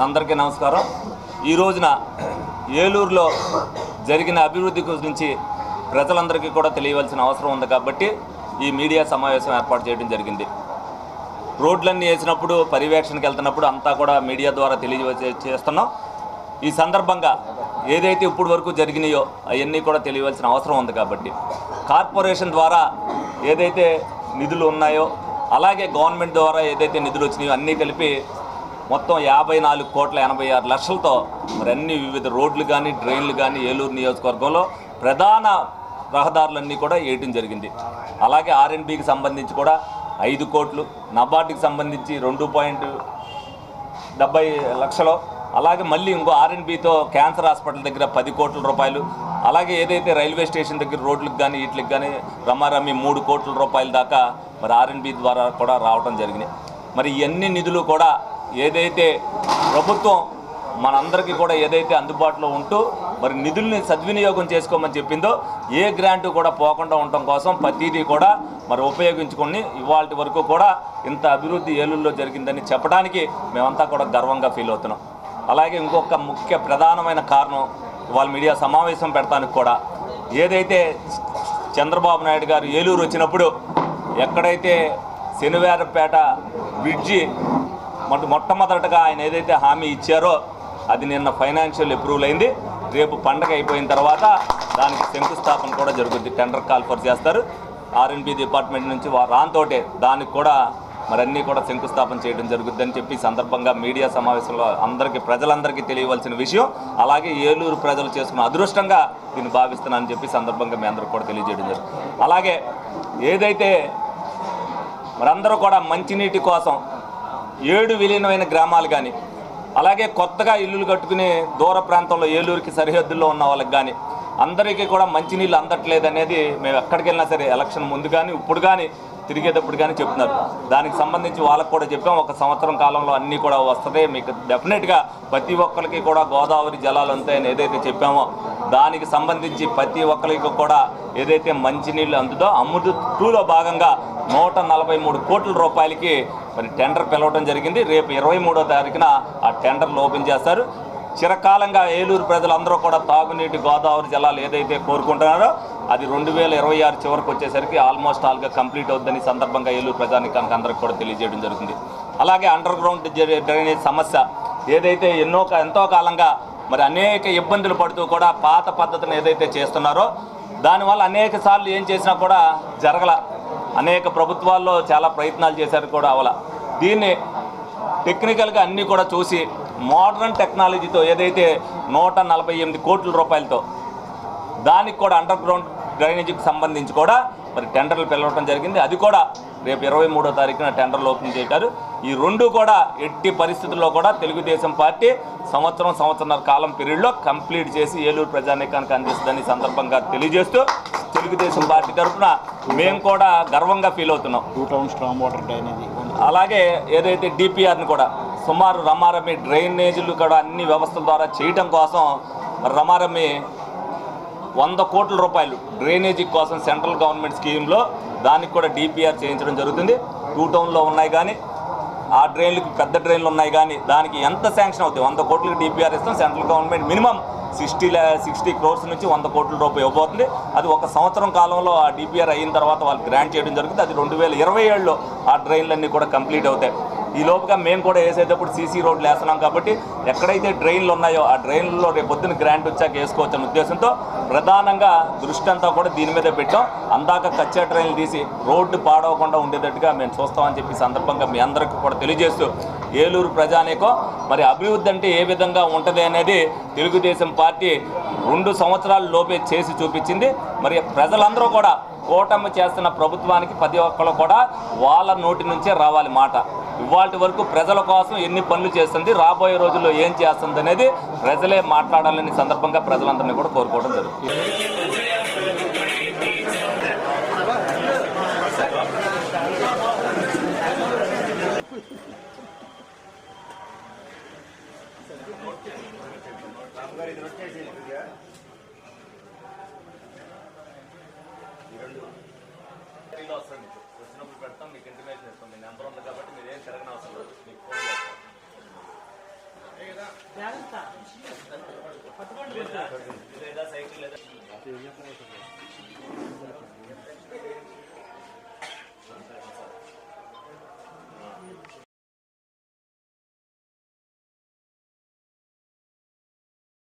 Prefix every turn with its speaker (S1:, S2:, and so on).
S1: అందరికీ నమస్కారం. ఈ రోజున ఏలూరులో జరిగిన అభివృద్ధి గురించి ప్రజలందరికీ కూడా తెలియవలసిన అవసరం ఉంది కాబట్టి ఈ మీడియా సమావేశం ఏర్పాటు చేయడం జరిగింది. రోడ్లన్నీ వేసినప్పుడు పర్యవేక్షణకి వెళ్తున్నప్పుడు అంతా కూడా మీడియా ద్వారా తెలియజే చేస్తున్నాం. ఈ సందర్భంగా ఏదైతే ఇప్పుడు వరకు జరిగినాయో అవన్నీ కూడా తెలియవలసిన అవసరం ఉంది కాబట్టి కార్పొరేషన్ ద్వారా ఏదైతే నిధులు ఉన్నాయో అలాగే గవర్నమెంట్ ద్వారా ఏదైతే నిధులు వచ్చినాయో అన్నీ కలిపి మొత్తం యాభై నాలుగు కోట్ల ఎనభై ఆరు లక్షలతో మరి అన్ని వివిధ రోడ్లు కానీ డ్రైన్లు కానీ ఏలూరు నియోజకవర్గంలో ప్రధాన రహదారులన్నీ కూడా వేయటం జరిగింది. అలాగే ఆర్ఎన్బికి సంబంధించి కూడా ఐదు కోట్లు నబార్డుకి సంబంధించి రెండు పాయింట్ డెబ్బై లక్షలు అలాగే మళ్ళీ ఇంకో ఆర్ఎన్బితో క్యాన్సర్ హాస్పిటల్ దగ్గర పది కోట్ల రూపాయలు అలాగే ఏదైతే రైల్వే స్టేషన్ దగ్గర రోడ్లకు కానీ వీటికి కానీ రమారమి మూడు కోట్ల రూపాయల దాకా మరి ఆర్ఎన్బి ద్వారా కూడా రావడం జరిగినాయి మరి ఇవన్నీ నిధులు కూడా ఏదైతే ప్రభుత్వం మనందరికీ కూడా ఏదైతే అందుబాటులో ఉంటూ మరి నిధుల్ని సద్వినియోగం చేసుకోమని చెప్పిందో ఏ గ్రాంటు కూడా పోకుండా ఉండటం కోసం ప్రతిదీ కూడా మరి ఉపయోగించుకొని ఇవాళ వరకు కూడా ఇంత అభివృద్ధి ఏలూరులో జరిగిందని చెప్పడానికి మేమంతా కూడా గర్వంగా ఫీల్ అవుతున్నాం. అలాగే ఇంకొక ముఖ్య ప్రధానమైన కారణం ఇవాళ మీడియా సమావేశం పెడతానికి కూడా ఏదైతే చంద్రబాబు నాయుడు గారు ఏలూరు వచ్చినప్పుడు ఎక్కడైతే శనివారపేట బ్రిడ్జి మొట్ట మొట్టమొదటగా ఆయన ఏదైతే హామీ ఇచ్చారో అది నిన్న ఫైనాన్షియల్ అప్రూవల్ అయింది. రేపు పండగ అయిపోయిన తర్వాత దానికి శంకుస్థాపన కూడా జరుగుద్ది. టెండర్ కాల్ఫర్ చేస్తారు. ఆర్ఎన్బి డిపార్ట్మెంట్ నుంచి రాంతోటే దానికి కూడా మరి అన్నీ కూడా శంకుస్థాపన చేయడం జరుగుద్దని చెప్పి సందర్భంగా మీడియా సమావేశంలో అందరికీ ప్రజలందరికీ తెలియవలసిన విషయం. అలాగే ఏలూరు ప్రజలు చేసుకున్న అదృష్టంగా దీన్ని భావిస్తున్నానని చెప్పి సందర్భంగా మీ అందరికి కూడా తెలియజేయడం జరుగుతుంది. అలాగే ఏదైతే మరందరూ కూడా మంచినీటి కోసం ఏడు విలీనమైన గ్రామాలు కానీ అలాగే కొత్తగా ఇల్లులు కట్టుకుని దూర ప్రాంతంలో ఏలూరుకి సరిహద్దుల్లో ఉన్న వాళ్ళకి కానీ అందరికీ కూడా మంచినీళ్ళు అందట్లేదు అనేది మేము ఎక్కడికి వెళ్ళినా సరే ఎలక్షన్ ముందు కానీ ఇప్పుడు కానీ తిరిగేటప్పుడు కానీ చెప్తున్నారు. దానికి సంబంధించి వాళ్ళకు కూడా చెప్పాం ఒక సంవత్సరం కాలంలో అన్నీ కూడా వస్తుంది మీకు డెఫినెట్గా ప్రతి ఒక్కరికి కూడా గోదావరి జలాలు ఉంటాయని ఏదైతే చెప్పామో దానికి సంబంధించి ప్రతి ఒక్కరికి కూడా ఏదైతే మంచినీళ్ళు అందుతో అమృత్ టూలో భాగంగా నూట నలభై మూడు కోట్ల రూపాయలకి మరి టెండర్ పిలవడం జరిగింది. రేపు ఇరవై మూడో తారీఖున ఆ టెండర్లు ఓపెన్ చేస్తారు. చిరకాలంగా ఏలూరు ప్రజలందరూ కూడా తాగునీటి గోదావరి జలాలు ఏదైతే కోరుకుంటున్నారో అది రెండు వేల ఇరవై ఆరు చివరికి వచ్చేసరికి ఆల్మోస్ట్ ఆల్గా కంప్లీట్ అవుద్దని సందర్భంగా ఏలూరు ప్రజానికానికి అందరికి కూడా తెలియజేయడం జరుగుతుంది. అలాగే అండర్ గ్రౌండ్ డ్రైనేజ్ సమస్య ఏదైతే ఎన్నో ఎంతో కాలంగా మరి అనేక ఇబ్బందులు పడుతూ కూడా పాత పద్ధతిని ఏదైతే చేస్తున్నారో దానివల్ల అనేక సార్లు ఏం చేసినా కూడా జరగల అనేక ప్రభుత్వాల్లో చాలా ప్రయత్నాలు చేశారు కూడా అవల. దీన్ని టెక్నికల్గా అన్నీ కూడా చూసి మోడర్న్ టెక్నాలజీతో ఏదైతే నూట నలభై ఎనిమిది కోట్ల రూపాయలతో దానికి కూడా అండర్ గ్రౌండ్ డ్రైనేజీకి సంబంధించి కూడా మరి టెండర్లు పిలవడం జరిగింది. అది కూడా రేపు ఇరవై మూడో తారీఖున టెండర్లు ఓపెన్ చేశారు ఈ రెండు కూడా ఎట్టి పరిస్థితుల్లో కూడా తెలుగుదేశం పార్టీ సంవత్సరం సంవత్సరాల కాలం పీరియడ్లో కంప్లీట్ చేసి ఏలూరు ప్రజానీకానికి అందిస్తుందని సందర్భంగా తెలియజేస్తూ తెలుగుదేశం పార్టీ తరఫున మేము కూడా గర్వంగా ఫీల్ అవుతున్నాం.
S2: Two town storm water drainage
S1: అలాగే ఏదైతే డిపిఆర్ని కూడా సుమారు రమారమి డ్రైనేజీలు కూడా అన్ని వ్యవస్థల ద్వారా చేయటం కోసం మరి రమారమి వంద కోట్ల రూపాయలు డ్రైనేజీ కోసం సెంట్రల్ గవర్నమెంట్ స్కీమ్లో దానికి కూడా డిపిఆర్ చేయించడం జరుగుతుంది. టూ టౌన్లో ఉన్నాయి కానీ ఆ డ్రైన్లకు పెద్ద డ్రైన్లు ఉన్నాయి కానీ దానికి ఎంత శాంక్షన్ అవుతుంది వంద కోట్లకి డిపిఆర్ ఇస్తాం central government minimum sixty sixty crores నుంచి వంద కోట్ల రూపాయలు ఇవ్వబోతుంది. అది ఒక సంవత్సరం కాలంలో ఆ డిపిఆర్ అయిన తర్వాత వాళ్ళు గ్రాంట్ చేయడం జరుగుతుంది. అది రెండు వేల ఇరవై ఏడులో ఆ డ్రైన్లన్నీ కూడా కంప్లీట్ అవుతాయి. ఈ లోపుగా మేము కూడా వేసేటప్పుడు సీసీ రోడ్లు వేస్తున్నాం కాబట్టి ఎక్కడైతే డ్రైన్లు ఉన్నాయో ఆ డ్రైన్లలో రేపు పొద్దున్న గ్రాంట్ వచ్చాక వేసుకోవచ్చు అనే ఉద్దేశంతో ప్రధానంగా దృష్టి అంతా కూడా దీని మీదే పెట్టాం. అందాక కచ్చా డ్రైన్లు తీసి రోడ్డు పాడవకుండా ఉండేటట్టుగా మేము చూస్తామని చెప్పి సందర్భంగా మీ అందరికీ కూడా తెలియజేస్తూ ఏలూరు ప్రజానీకం మరి అభివృద్ధి అంటే ఏ విధంగా ఉంటుంది అనేది తెలుగుదేశం పార్టీ రెండు సంవత్సరాల లోపే చేసి చూపించింది. మరి ప్రజలందరూ కూడా కూటమి చేస్తున్న ప్రభుత్వానికి ప్రతి ఒక్కరు కూడా వాళ్ళ నోటి నుంచే రావాలి మాట. ఇవాటి వరకు ప్రజల కోసం ఎన్ని పనులు చేస్తుంది రాబోయే రోజుల్లో ఏం చేస్తుంది అనేది ప్రజలే మాట్లాడాలని సందర్భంగా ప్రజలందరినీ కూడా కోరుకోవడం జరుగుతుంది. వచ్చినప్పుడు పెడతాం మీకు ఇంటిమేషన్ ఇస్తాం. మీ నెంబర్ ఉంది కాబట్టి మీరు ఏం తిరగనవసరం లేదు. మీకు ఫోన్ చేస్తాం. లేదా సైకిల్ లేదా.